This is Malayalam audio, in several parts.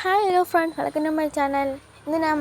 Hi hello friends welcome to my channel ഇന്ന് ഞാൻ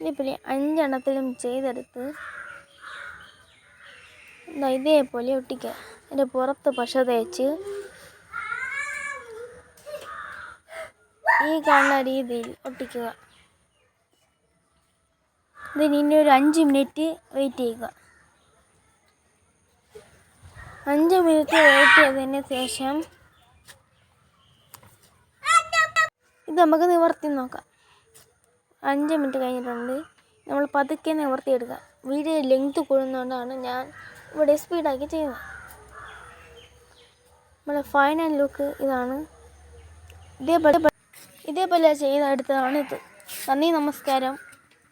ഇനിയിപ്പോൾ അഞ്ചെണ്ണത്തിലും ചെയ്തെടുത്ത് ഇതേപോലെ ഒട്ടിക്കുക അതിന്റെ പുറത്ത് പശ തേച്ച് ഈ കാണുന്ന രീതിയിൽ ഒട്ടിക്കുക. ഇതിന് ഇനി ഒരു അഞ്ച് മിനിറ്റ് വെയിറ്റ് ചെയ്യുക. അഞ്ച് മിനിറ്റ് വെയിറ്റ് ചെയ്തതിന് ശേഷം ഇത് നമുക്ക് നിവർത്തി നോക്കാം. അഞ്ച് മിനിറ്റ് കഴിഞ്ഞിട്ടുണ്ട്. നമ്മൾ പതുക്കെ നിവർത്തിയെടുക്കുക. വീഡിയോ ലെങ്ത് കൂടുന്നതുകൊണ്ടാണ് ഞാൻ ഇവിടെ സ്പീഡാക്കി ചെയ്യുന്നത്. നമ്മുടെ ഫൈനൽ ലുക്ക് ഇതാണ്. ഇതേപോലെ ഇതേപോലെ ചെയ്തെടുത്തതാണ് ഇത്. നന്ദി നമസ്കാരം.